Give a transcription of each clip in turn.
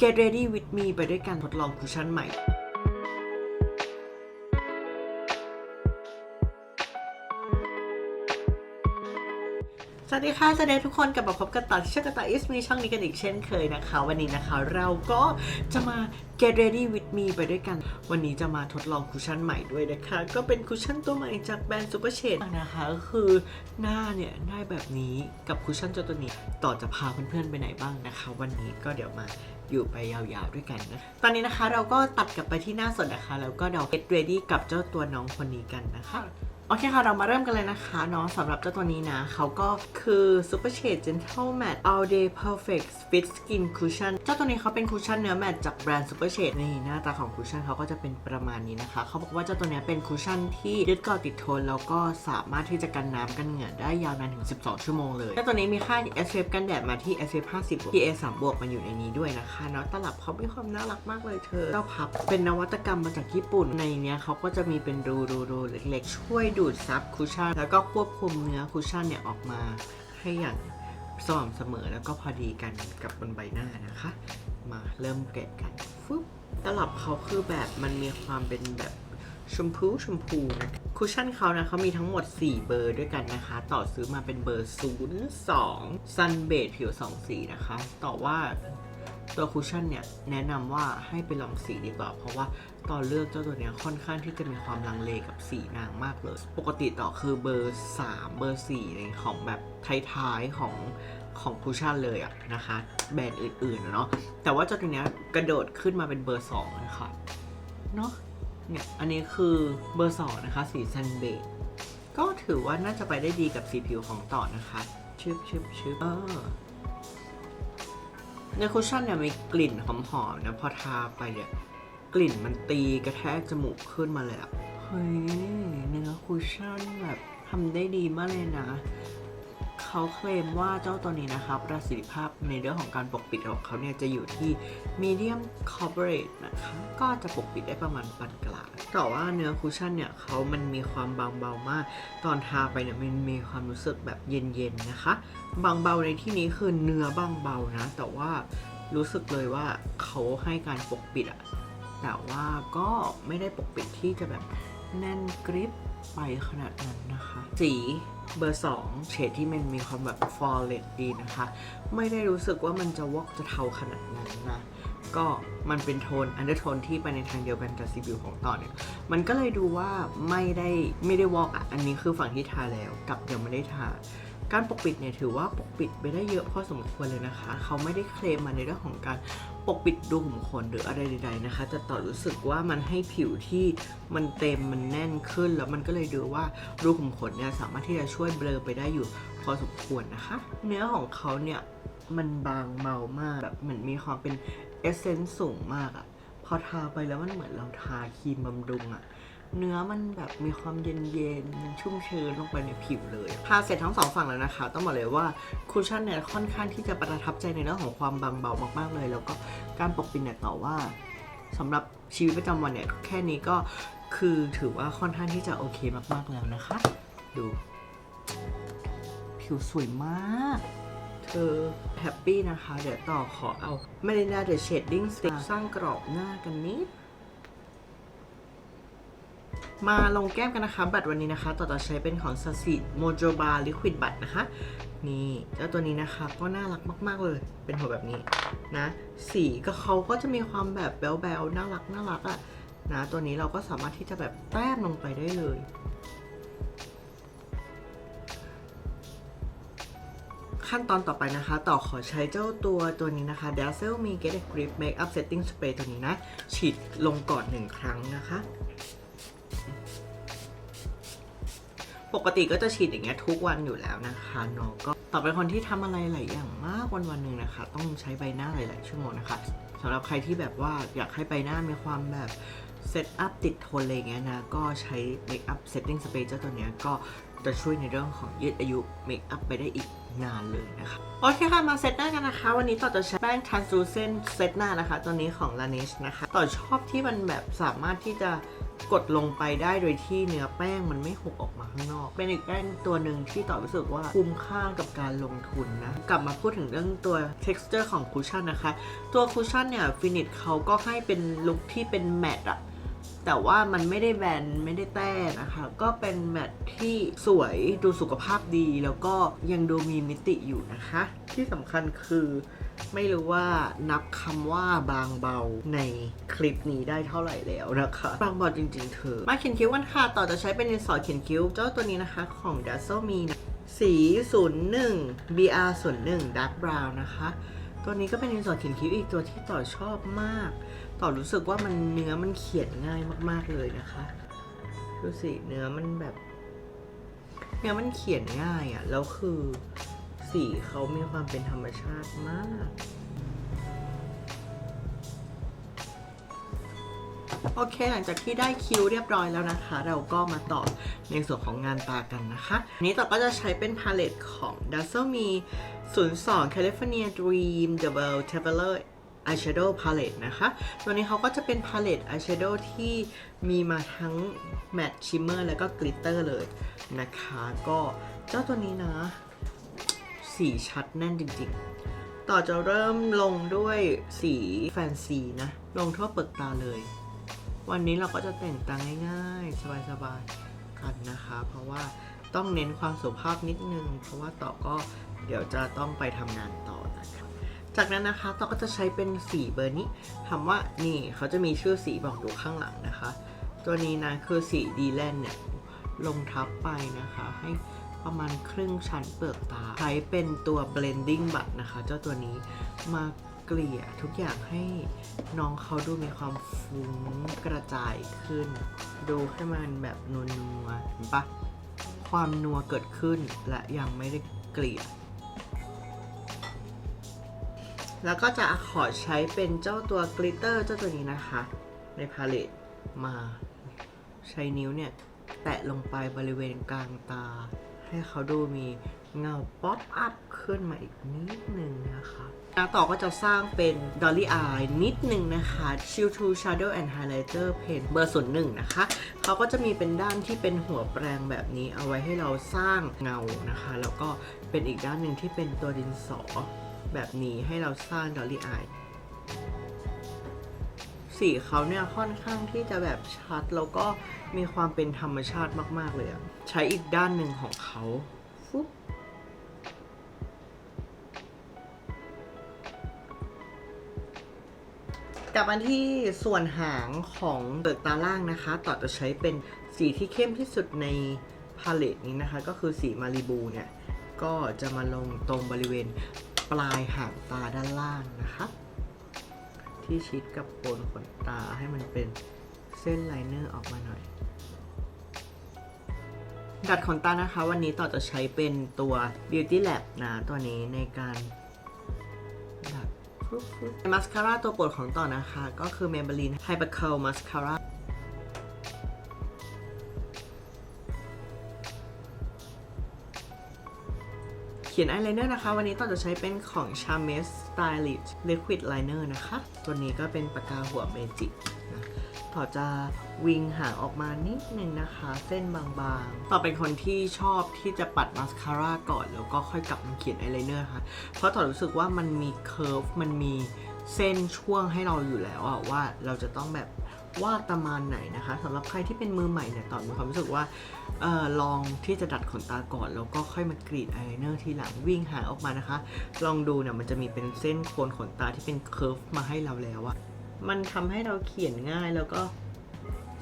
get ready with me ไปด้วยการทดลองคุชชั่นใหม่ วัสดีค่ะสวัสดีทุกคนกลับมาพบกันต่อที่ช่องกระต่ายอิสมีช่องนี้กันอีกเช่นเคยนะคะ วันนี้นะคะเราก็จะมา get ready with me ไปด้วยกัน วันนี้จะมาทดลองคุชชั่นใหม่ด้วยนะคะ ก็เป็นคุชชั่นตัวใหม่จากแบรนด์ Super Shade นะคะก็คือหน้าเนี่ยได้แบบนี้กับคุชชั่นจตัวนี้ต่อจะพาเพื่อนๆไปไหนบ้างนะคะ วันนี้ก็เดี๋ยวมาอยู่ไปยาวๆด้วยกันนะ ตอนนี้นะคะเราก็ตัดกลับไปที่หน้าสดนะคะ แล้วก็เดี๋ยว get ready กับเจ้าตัวน้องคนนี้กันนะคะ โอเคค่ะ เรามาเริ่มกันเลยนะคะเนาะสำหรับเจ้าตัวนี้นะ เขาก็คือ Super Shade Gentle Matte All Day Perfect Fit Skin Cushion เจ้าตัวนี้เขาเป็นคุชชั่นเนื้อแมตต์จากแบรนด์ Super Shade นี่หน้าตาของคุชชั่นเขาก็จะเป็นประมาณนี้นะคะ เขาบอกว่าเจ้าตัวนี้เป็นคุชชั่นที่ยึดเกาะติดทน แล้วก็สามารถที่จะกันน้ำกันเหงื่อได้ยาวนานถึง 12 ชั่วโมงเลยเจ้าตัวนี้มีค่า SPF กันแดดมาที่ SPF 50 PA 3บวกมาอยู่ในนี้ด้วยนะคะเนาะตลับเขามีความน่ารักมากเลยเธอเจ้าพับเป็นนวัตกรรมมาจากญี่ปุ่นในเนี้ยเขาก็จะมีเป็นรูรูรูเล็กๆช่วยดูดซับคุชชั่นแล้วก็ควบคุมเนื้อคุชชั่นเนี่ยออกมาให้อย่างสม่ำเสมอแล้วก็พอดีกันกับบนใบหน้านะคะ มาเริ่มแกะกันฟึบตลับเขาคือแบบมันมีความเป็นแบบชมพูชมพูนะคุชชั่นเขานะเขามีทั้งหมด 4 เบอร์ด้วยกันนะคะ ต่อซื้อมาเป็นเบอร์ 02 Sun Beige ผิว2สีนะคะ ต่อว่า ตัวคุชชั่นเนี่ยแนะนำว่าให้ไปลองสีดีกว่า เพราะว่าตอนเลือกเจ้าตัวเนี้ยค่อนข้างที่จะมีความลังเลกับสีนางมากเลย ปกติต่อคือเบอร์ 3 เบอร์4ในของแบบท้ายๆของของคุชชั่นเลยอะนะคะ แบรนด์อื่นๆเนาะแต่ว่าเจ้าตัวเนี้ยกระโดดขึ้นมาเป็นเบอร์2เลยค่ะเนาะเนี่ยอันนี้คือเบอร์ 2 นะคะ สีซันเบจก็ถือว่าน่าจะไปได้ดีกับสีผิวของต่อนะคะชึบชึบชึบเออ ในคุชชั่นเนี่ยมีกลิ่นหอมๆนะพอทาไปเนี่ยกลิ่นมันตีกระแทกจมูกขึ้นมาเลยอะเฮ้ยเนื้อคุชชั่นแบบทำได้ดีมากเลยนะ เขาเคลมว่าเจ้าตัวนี้นะคะประสิทธิภาพในเรื่องของการปกปิดของเขาเนี่ยจะอยู่ที่ medium coverage นะคะ ก็จะปกปิดได้ประมาณปานกลางแต่ว่าเนื้อคุชชั่นเนี่ยเขามันมีความบางเบามาก ตอนทาไปเนี่ยมันมีความรู้สึกแบบเย็นๆนะคะ บางเบาในที่นี้คือเนื้อบางเบานะ แต่ว่ารู้สึกเลยว่าเขาให้การปกปิดอะแต่ว่าก็ไม่ได้ปกปิดที่จะแบบแน่นกริป ไปขนาดนั้นนะคะ สีเบอร์ 2 เฉดที่มันมีความแบบฟอร์เรดดีนะคะ ไม่ได้รู้สึกว่ามันจะวอกจะเทาขนาดนั้นนะก็มันเป็นโทนอันเดอร์โทนที่ไปในทางเดียวกันกับซีบิวของต่อเนี่ย มันก็เลยดูว่าไม่ได้ไม่ได้วอกอะ อันนี้คือฝั่งที่ทาแล้วกับยังไม่ได้ทา การปกปิดเนี่ยถือว่าปกปิดไปได้เยอะพอสมควรเลยนะคะ เขาไม่ได้เคลมมาในเรื่องของการปกปิดรูขุมขนหรืออะไรใดๆนะคะ แต่ต่อรู้สึกว่ามันให้ผิวที่มันเต็มมันแน่นขึ้น แล้วมันก็เลยดูว่ารูขุมขนเนี่ยสามารถที่จะช่วยเบลอไปได้อยู่พอสมควรนะคะ เนื้อของเขาเนี่ยมันบางเบามากแบบเหมือนมีความเป็นเอเซนส์สูงมากอะพอทาไปแล้วมันเหมือนเราทาครีมบำรุงอะ เนื้อมันแบบมีความเย็นๆมันชุ่มชื้นลงไปในผิวเลยทาเสร็จทั้งสองฝั่งแล้วนะคะ ต้องบอกเลยว่าคุชชั่นเนี่ยค่อนข้างที่จะประทับใจในเรื่องของความบางเบามากๆเลย แล้วก็การปกปิดเนี่ยต่อว่าสำหรับชีวิตประจำวันเนี่ยแค่นี้ก็คือถือว่าค่อนข้างที่จะโอเคมากๆแล้วนะคะ ดู ผิวสวยมาก เธอแฮปปี้นะคะ เดี๋ยวต่อขอเอา m e l i n a The Shading Stick สร้างกรอบหน้ากันนิด มาลงแก้มกันนะคะ บัตรวันนี้นะคะ ต่อจะใช้เป็นของซาซิโมโจบาลิควิดบัตรนะคะ นี่เจ้าตัวนี้นะคะก็น่ารักมาก ๆ เลย เป็นหัวแบบนี้นะ สีก็เขาก็จะมีความแบบแบลๆน่ารักน่ารักอะ่ะนะ ตัวนี้เราก็สามารถที่จะแบบแต้มลงไปได้เลย ขั้นตอนต่อไปนะคะ ต่อขอใช้เจ้าตัวตัวนี้นะคะ Dazzle Me Get a Grip Makeup Setting Spray ตัวนี้นะ ฉีดลงก่อนหนึ่งครั้งนะคะ ปกติก็จะฉีดอย่างเงี้ยทุกวันอยู่แล้วนะคะเนาะก็ต่อไปคนที่ทำอะไรหลายอย่างมากวันวันหนึ่งนะคะ ต้องใช้ใบหน้าหลาย ๆ ชั่วโมงนะคะสำหรับใครที่แบบว่าอยากให้ใบหน้ามีความแบบเซตอัพติดทนอะไรเงี้ยนะก็ใช้เมคอัพเซตติ้งสเปรย์เจ้าตัวเนี้ยก็จะช่วยในเรื่องของยืดอายุเมคอัพไปได้อีกนานเลยนะคะโอเคค่ะ มาเซตหน้ากันนะคะ วันนี้ต่อจะใช้แป้ง translucent เซตหน้านะคะ ตัวนี้ของ Laneige นะคะ ต่อชอบที่มันแบบสามารถที่จะ กดลงไปได้โดยที่เนื้อแป้งมันไม่หกออกมาข้างนอก เป็นอีกแป้งตัวหนึ่งที่ต่อรู้สึกว่าคุ้มค่ากับการลงทุนนะ กลับมาพูดถึงเรื่องตัว texture ของคุชชั่นนะคะ ตัวคุชชั่นเนี่ยฟินิชเขาก็ให้เป็นลุคที่เป็นแมตต์อะ แต่ว่ามันไม่ได้แบนไม่ได้แต้นะคะ ก็เป็นแมตต์ที่สวยดูสุขภาพดีแล้วก็ยังดูมีมิติอยู่นะคะ ที่สำคัญคือไม่รู้ว่านับคำว่าบางเบาในคลิปนี้ได้เท่าไหร่แล้วนะคะ บางเบาจริงๆเธอมาเขียนคิ้วกันค่ะ ต่อจะใช้เป็นดินสอเขียนคิ้วเจ้าตัวนี้นะคะ ของ d a z z l e มีนะสี 01 BR 01 Dark Brown นะคะ ตัวนี้ก็เป็นดินสอเขียนคิ้วอีกตัวที่ต่อชอบมากต่อรู้สึกว่ามันเนื้อมันเขียนง่ายมาก ๆเลยนะคะ ดูสิเนื้อมันแบบ เนื้อมันเขียนง่ายอะ่ะ แล้วคือสีเขามีความเป็นธรรมชาติมากโอเค หลังจากที่ได้คิวเรียบร้อยแล้วนะคะ เราก็มาต่อในส่วนของงานตากันนะคะอันนี้ต่อก็จะใช้เป็นพาเลตของ d a z z l e มี02 California Dream Double Traveler Eyeshadow Palette นะคะ ตัวนี้เขาก็จะเป็นพาเลต eyeshadow ที่มีมาทั้ง matte shimmer แล้วก็ glitter เลยนะคะ ก็เจ้าตัวนี้นะ สีชัดแน่นจริงๆ ต่อจะเริ่มลงด้วยสีแฟนซีนะ ลงทั่วเปลือกตาเลย วันนี้เราก็จะแต่งตาง่ายๆ สบายๆ กันนะคะ เพราะว่าต้องเน้นความสุภาพนิดนึง เพราะว่าต่อก็เดี๋ยวจะต้องไปทำงานต่อ จากนั้นนะคะต่อก็จะใช้เป็นสีเบอร์นี้คำว่านี่เขาจะมีชื่อสีบอกอยู่ข้างหลังนะคะ ตัวนี้นะคือสีดีแลนเนี่ยลงทับไปนะคะ ให้ประมาณครึ่งชั้นเปลือกตา ใช้เป็นตัว blending บัตนะคะ เจ้าตัวนี้มาเกลี่ยทุกอย่างให้น้องเขาดูมีความฟุ้งกระจายขึ้น ดูให้มันแบบนัวๆเห็นปะความนัวเกิดขึ้นและยังไม่ได้เกลี่ย แล้วก็จะขอใช้เป็นเจ้าตัวกลิตเตอร์เจ้าตัวนี้นะคะ ในพาเลตมาใช้นิ้วเนี่ย แตะลงไปบริเวณกลางตา ให้เขาดูมีเงาป๊อปอัพขึ้นมาอีกนิดนึงนะคะแล้วต่อก็จะสร้างเป็น Dolly Eye นิดนึงนะคะ Shield to Shadow and Highlighter Pen เบอร์ศูนย์หนึ่งนะคะ เขาก็จะมีเป็นด้านที่เป็นหัวแปรงแบบนี้เอาไว้ให้เราสร้างเงานะคะ แล้วก็เป็นอีกด้านหนึ่งที่เป็นตัวดินสอ แบบนี้ให้เราสร้าง Dolly Eye สีเขาเนี่ยค่อนข้างที่จะแบบชัดแล้วก็มีความเป็นธรรมชาติมาก ๆ เลยอะใช้อีกด้านหนึ่งของเขาฟุ๊บกลับมาที่ส่วนหางของเปลือกตาล่างนะคะ ต่อจะใช้เป็นสีที่เข้มที่สุดในพาเลตนี้นะคะ ก็คือสีมาริบูเนี่ย ก็จะมาลงตรงบริเวณ ปลายหางตาด้านล่างนะคะที่ชิดกับโคนขนตาให้มันเป็นเส้นไลเนอร์ออกมาหน่อย ดัดขนตานะคะ วันนี้ต่อจะใช้เป็นตัว Beauty Lab นะตัวนี้ในการดัดมาสคาร่าตัวโปรดของต่อนะคะ ก็คือ Maybelline Hyper Curl Mascara นอายไลเนอร์นะคะ วันนี้ต่อจะใช้เป็นของ Charmes Stylish Liquid Liner นะคะ ตัวนี้ก็เป็นปากกาหัวเมจิกนะต่อจะวิงหางออกมานิดนึงนะคะ เส้นบางๆ ต่อเป็นคนที่ชอบที่จะปัดมาสคาร่าก่อนแล้วก็ค่อยกลับมาเขียนอายไลเนอร์ค่ะ เพราะต่อรู้สึกว่ามันมีเคอร์ฟมันมีเส้นช่วงให้เราอยู่แล้วอะว่าเราจะต้องแบบ วาดประมาณไหนนะคะสำหรับใครที่เป็นมือใหม่เนี่ยต่อมีความรู้สึกว่าออลองที่จะดัดขนตาก่อน แล้วก็ค่อยมากรีดอายไลเนอร์ทีหลังวิ่งหางออกมานะคะ ลองดูเนี่ยมันจะมีเป็นเส้นโคนขนตาที่เป็นเคิร์ฟมาให้เราแล้วอะมันทำให้เราเขียนง่ายแล้วก็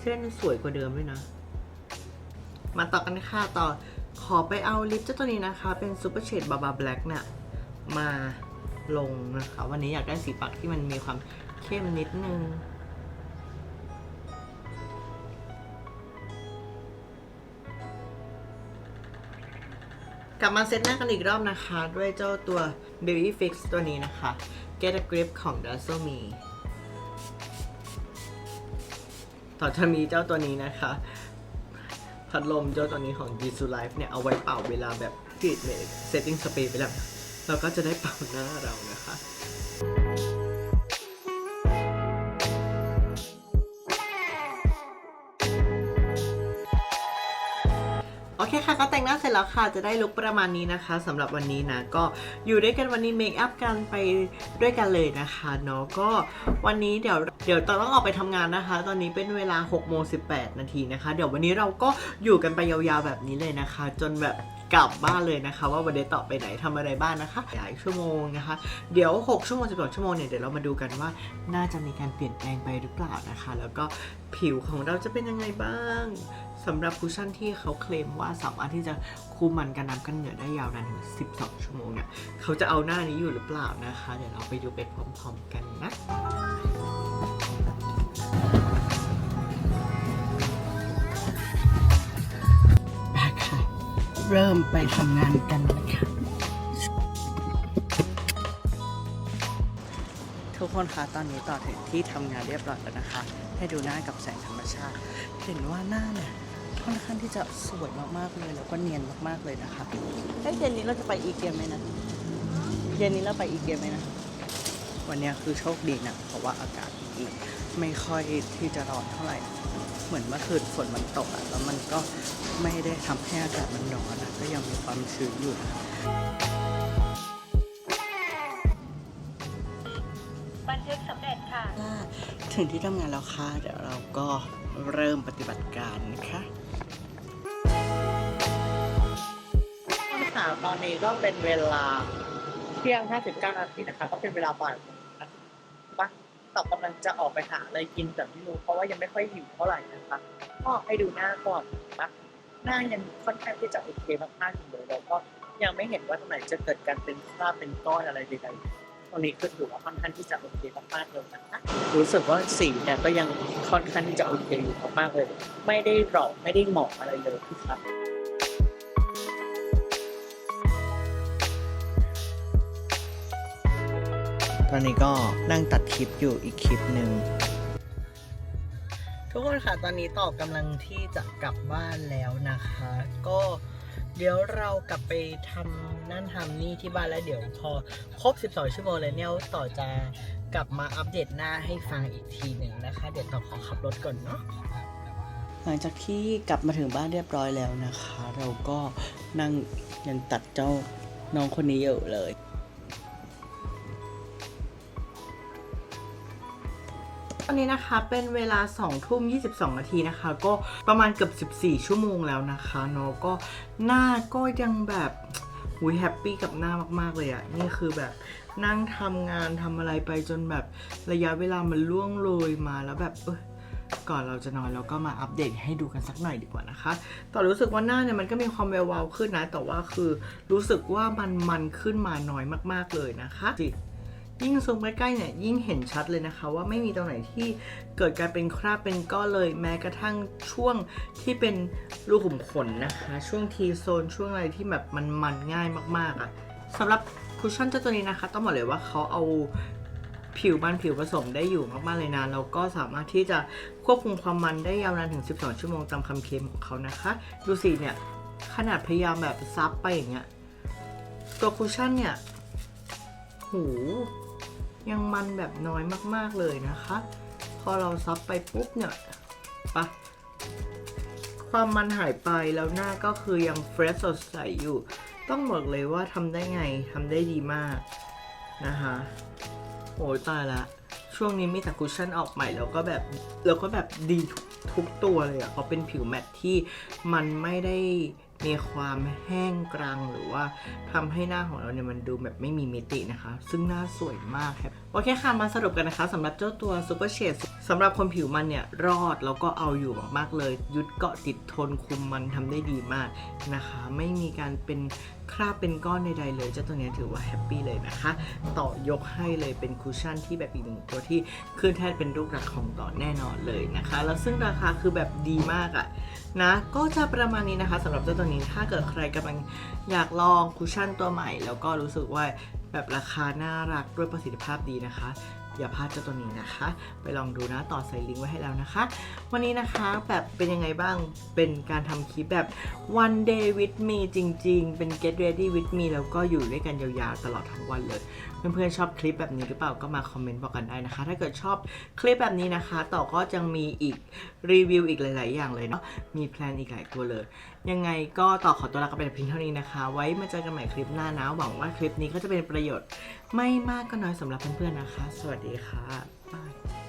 เส้นสวยกว่าเดิมด้วยนะ มาต่อกันค่ะต่อขอไปเอาลิปเจ้าตัวนี้นะคะ เป็นซูเปอร์เชดบาบาแบล็กเนี่ยมาลงนะคะ วันนี้อยากได้สีปากที่มันมีความเข้มนิดนึง กลับมาเซตหน้ากันอีกรอบนะคะ ด้วยเจ้าตัว Baby Fix ตัวนี้นะคะ Get a Grip ของ d a z z l e Me ต่อจะมีเจ้าตัวนี้นะคะ พัดลมเจ้าตัวนี้ของ g ี s u Life เนี่ย เอาไว้เป่าเวลาแบบกรีดเม setting spray ไปแล้ว เราก็จะได้เป่าหน้าเรานะคะ ร็จแล้วค่ะ จะได้ลุคประมาณนี้นะคะสำหรับวันนี้นะ ก็อยู่ด้วยกันวันนี้เมคอัพกันไปด้วยกันเลยนะคะเนาะก็วันนี้เดี๋ยวเดี๋ยวต้องออกไปทำงานนะคะ ตอนนี้เป็นเวลา6โมง18นาทีนะคะ เดี๋ยววันนี้เราก็อยู่กันไปยาวๆแบบนี้เลยนะคะ จนแบบ กลับบ้านเลยนะคะ ว่าวันนี้ต่อไปไหนทำอะไรบ้างนะคะหลายชั่วโมงนะคะ เดี๋ยว 6 ชั่วโมง12ชั่วโมงเนี่ยเดี๋ยวเรามาดูกันว่าน่าจะมีการเปลี่ยนแปลงไปหรือเปล่านะคะ แล้วก็ผิวของเราจะเป็นยังไงบ้างสำหรับคุชชั่นที่เขาเคลมว่าสามารถที่จะคุมมันกันน้ำกันเหงื่อได้ยาวนานถึง 12 ชั่วโมงเนี่ยเขาจะเอาหน้านี้อยู่หรือเปล่านะคะ เดี๋ยวเราไปดูไปพร้อมๆกันนะ เริ่มไปทำงานกันนะคะทุกคนคะตอนนี้ต่อถึงที่ทำงานเรียบร้อยแล้วนะคะ ให้ดูหน้ากับแสงธรรมชาติ เห็นว่าหน้าเนี่ยค่อนข้างที่จะสวยมากๆเลยแล้วก็เนียนมากๆเลยนะคะเอ้ยเย็นนี้เราจะไปอีเกียไหมนะเย็นนี้เราไปอีเกียไหมนะวันเนี้ยคือโชคดีนะเพราะว่าอากาศอีกไม่ค่อยที่จะร้อนเท่าไหร่ เหมือนเมื่อคืนฝนมันตกอะแล้วมันก็ไม่ได้ทำให้อากาศมันร้อนอะก็ยังมีความชื้นอยู่นะ บันทึกสำเร็จค่ะ ถึงที่ทำงานแล้วค่ะ เดี๋ยวเราก็เริ่มปฏิบัติการนะคะค่ะตอนนี้ก็เป็นเวลาเที่ยง 59 นาทีนะคะ ก็เป็นเวลาบ่ายโมง ตอบกำลังจะออกไปหาอะไรกินแต่ไม่รู้เพราะว่ายังไม่ค่อยหิวเท่าไหร่นะคะก็ให้ดูหน้าก่อนนะหน้ายังค่อนข้างที่จะโอเคมากๆอยู่เลยแล้วก็ยังไม่เห็นว่าตรงไหนจะเกิดการเป็นคราบเป็นก้อนอะไรใดๆตรงนี้คือถือว่าค่อนข้างที่จะโอเคมากๆเลยนะคะรู้สึกว่าสีเนี่ยก็ยังค่อนข้างที่จะโอเคอยู่มากๆเลย ไม่ได้หลอกไม่ได้หมอกอะไรเลยครับ ตอนนี้ก็นั่งตัดคลิปอยู่อีกคลิปหนึ่งทุกคนค่ะตอนนี้ต่อกำลังที่จะกลับบ้านแล้วนะคะ ก็เดี๋ยวเรากลับไปทำนั่นทำนี่ที่บ้านแล้วเดี๋ยวพอครบ 12 ชั่วโมงแล้วเนี่ยต่อจะกลับมาอัปเดตหน้าให้ฟังอีกทีหนึ่งนะคะ เดี๋ยวต่อขอขับรถก่อนเนาะหลังจากที่กลับมาถึงบ้านเรียบร้อยแล้วนะคะ เราก็นั่งยันตัดเจ้าน้องคนนี้อยู่เลย อนนี้นะคะเป็นเวลา2ทุ่ม22 นาทีนะคะ ก็ประมาณเกือบ 14 ชั่วโมงแล้วนะคะเนาะก็หน้าก็ยังแบบหุยแฮปปี้กับหน้ามากๆเลยอะนี่คือแบบนั่งทำงานทำอะไรไปจนแบบระยะเวลามันล่วงเลยมาแล้วแบบเออก่อนเราจะนอนเราก็มาอัปเดตให้ดูกันสักหน่อยดีกว่านะคะ ต่อรู้สึกว่าหน้าเนี่ยมันก็มีความแวววาวขึ้นนะ แต่ว่าคือรู้สึกว่ามันมันขึ้นมาน้อยมากๆเลยนะคะจิ ยิ่งซูมใกล้ๆเนี่ยยิ่งเห็นชัดเลยนะคะ ว่าไม่มีตรงไหนที่เกิดการเป็นคราบเป็นก้อนเลย แม้กระทั่งช่วงที่เป็นรูขุมขนนะคะ ช่วงทีโซนช่วงอะไรที่แบบมันมันง่ายมากๆอะ่ะสำหรับคุชชั่นเจ้าตัวนี้นะคะ ต้องบอกเลยว่าเขาเอาผิวมันผิวผสมได้อยู่มากๆเลยนะแล้วก็สามารถที่จะควบคุมความมันได้ยาวนานถึง 12 ชั่วโมงตามคำเคลมของเขานะคะ ดูสิเนี่ย ขนาดพยายามแบบซับไปอย่างเงี้ยตัวคุชชั่นเนี่ย หู ยังมันแบบน้อยมากๆเลยนะคะ พอเราซับไปปุ๊บเนี่ยปะความมันหายไปแล้วหน้าก็คือยังเฟรชสดใสอยู่ ต้องบอกเลยว่าทำได้ไงทำได้ดีมากนะคะโอ้ยตายละช่วงนี้มีแต่คุชชั่นออกใหม่แล้วก็แบบแล้วก็แบบดีทุกทุกตัวเลยอะ่ะเพราะเป็นผิวแมตที่มันไม่ได้ มีความแห้งกรังหรือว่าทำให้หน้าของเราเนี่ยมันดูแบบไม่มีมิตินะคะ ซึ่งหน้าสวยมากครับ โอเคค่ะ มาสรุปกันนะคะสำหรับเจ้าตัว Super Shade สำหรับคนผิวมันเนี่ย รอดแล้วก็เอาอยู่มากๆเลย ยึดเกาะติดทนคุมมันทำได้ดีมากนะคะ ไม่มีการเป็นคราบเป็นก้อนใดๆเลย เจ้าตัวนี้ถือว่าแฮปปี้เลยนะคะ ต่อยกให้เลยเป็นคุชชั่นที่แบบอีกหนึ่งตัวที่ขึ้นแทนเป็นลูกรักของต่อแน่นอนเลยนะคะ แล้วซึ่งราคาคือแบบดีมากอะนะก็จะประมาณนี้นะคะสำหรับเจ้าตัวนี้ถ้าเกิดใครกำลังอยากลองคุชชั่นตัวใหม่ แล้วก็รู้สึกว่า แบบราคาน่ารักด้วยประสิทธิภาพดีนะคะ อย่าพลาดเจ้าตัวนี้นะคะ ไปลองดูนะต่อใส่ลิงก์ไว้ให้แล้วนะคะ วันนี้นะคะแบบเป็นยังไงบ้างเป็นการทำคลิปแบบ one day with me จริง ๆ เป็น get ready with me แล้วก็อยู่ด้วยกันยาวๆตลอดทั้งวันเลย เพื่อนๆชอบคลิปแบบนี้หรือเปล่าก็มาคอมเมนต์บอกกันได้นะคะ ถ้าเกิดชอบคลิปแบบนี้นะคะ ต่อก็จะมีอีกรีวิวอีกหลาย ๆ อย่างเลยเนาะมีแพลนอีกหลายตัวเลย ยังไงก็ต่อขอตัวลากันไปแต่เพียงเท่านี้นะคะ ไว้มาเจอกันใหม่คลิปหน้านะหวังว่าคลิปนี้ก็จะเป็นประโยชน์ ไม่มากก็น้อยสำหรับเพื่อนๆนะคะ สวัสดีค่ะบาย